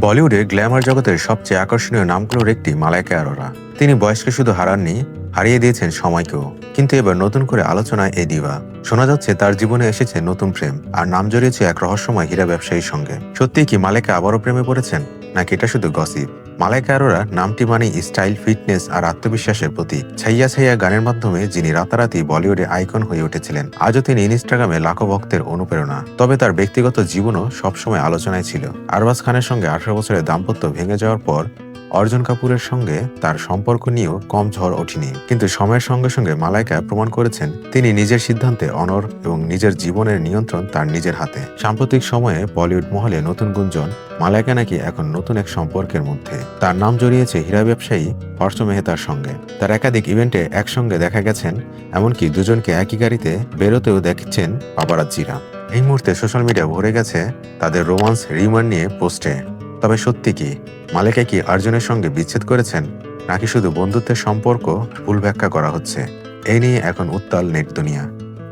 বলিউডে গ্ল্যামার জগতের সবচেয়ে আকর্ষণীয় নামগুলোর একটি মালাইকা অরোরা তিনি বয়সকে শুধু হারাননি, হারিয়ে দিয়েছেন সময়কেও। কিন্তু এবার নতুন করে আলোচনায় এই দিবা। শোনা যাচ্ছে তার জীবনে এসেছে নতুন প্রেম, আর নাম জড়িয়েছে এক রহস্যময় হীরা ব্যবসায়ীর সঙ্গে। সত্যি কি মালেকা আবারও প্রেমে পড়েছেন? নাকি এটা শুধু গসিপ? মালাইকা অরোরা নামটি মানে স্টাইল, ফিটনেস আর আত্মবিশ্বাসের প্রতীক। ছাইয়া ছাইয়া গানের মাধ্যমে যিনি রাতারাতি বলিউডে আইকন হয়ে উঠেছিলেন, আজও তিনি ইনস্টাগ্রামে লাখো ভক্তের অনুপ্রেরণা। তবে তার ব্যক্তিগত জীবনও সবসময় আলোচনায় ছিল। আরবাজ খানের সঙ্গে আঠারো বছরের দাম্পত্য ভেঙে যাওয়ার পর অর্জুন কাপুরের সঙ্গে তার সম্পর্ক নিয়েও কম ঝড় ওঠেনি। কিন্তু সময়ের সঙ্গে সঙ্গে মালাইকা প্রমাণ করেছেন, তিনি নিজের সিদ্ধান্তে অনর এবং নিজের জীবনের নিয়ন্ত্রণ তার নিজের হাতে। সাম্প্রতিক সময়ে বলিউড মহলে নতুন গুঞ্জন, মালাইকা নাকি এখন নতুন এক সম্পর্কের মধ্যে। তার নাম জড়িয়েছে হীরা ব্যবসায়ী হর্ষ মেহতার সঙ্গে। তার একাধিক ইভেন্টে একসঙ্গে দেখা গেছেন, এমনকি দুজনকে একই গাড়িতে বেরোতেও দেখছেন পাপারাজ্জিরা। এই মুহূর্তে সোশ্যাল মিডিয়া ভরে গেছে তাদের রোমান্স রিমার নিয়ে পোস্টে। তবে সত্যি কি, মালিকা কি অর্জুনের সঙ্গে বিচ্ছেদ করেছেন? নাকি শুধু বন্ধুত্বের সম্পর্ক ভুল ব্যাখ্যা করা হচ্ছে? এই নিয়ে এখন উত্তাল নেট দুনিয়া।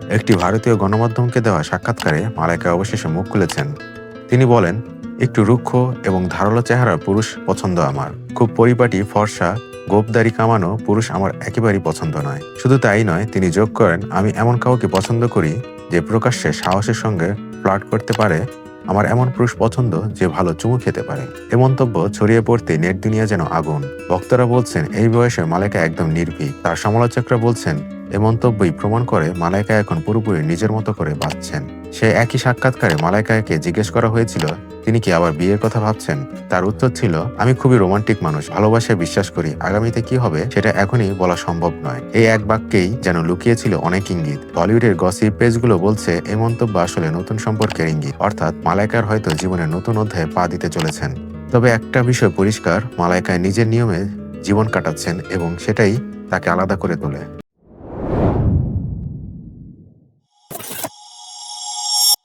একটি ভারতীয় গণমাধ্যমকে দেওয়া সাক্ষাৎকারে মালাইকা অবশেষে মুখ খুলেছেন। তিনি বলেন, একটু রুক্ষ এবং ধারালো চেহারার পুরুষ পছন্দ আমার। খুব পরিপাটি, ফর্সা, গোপদারি কামানো পুরুষ আমার একেবারেই পছন্দ নয়। শুধু তাই নয়, তিনি যোগ করেন, আমি এমন কাউকে পছন্দ করি যে প্রকাশ্যে সাহসের সঙ্গে ফ্লার্ট করতে পারে আমার এমন পুরুষ পছন্দ যে ভালো চুমু খেতে পারে। এ মন্তব্য ছড়িয়ে পড়তে নেট দুনিয়া যেন আগুন। বক্তারা বলছেন, এই বয়সে মালাইকা একদম নির্ভীক। তার সমালোচকরা বলছেন, এ মন্তব্যই প্রমাণ করে মালাইকা এখন পুরোপুরি নিজের মতো করে বাঁচছেন। সে একই সাক্ষাৎকারে মালাইকাকে জিজ্ঞেস করা হয়েছিল তিনি কি আবার বিয়ের কথা ভাবছেন? তার উত্তর ছিল, আমি খুবই রোমান্টিক মানুষ, ভালোবাসায় বিশ্বাস করি। আগামীতে কি হবে সেটা এখনই বলা সম্ভব নয়। এই এক বাক্যেই যেন লুকিয়েছিল অনেক ইঙ্গিত। বলিউডের গসিপ পেজগুলো বলছে এই মন্তব্য আসলে নতুন সম্পর্কের ইঙ্গিত। অর্থাৎ মালাইকার হয়তো জীবনের নতুন অধ্যায়ে পা দিতে চলেছেন। তবে একটা বিষয় পরিষ্কার মালাইকায় নিজের নিয়মে জীবন কাটাচ্ছেন এবং সেটাই তাকে আলাদা করে তোলে।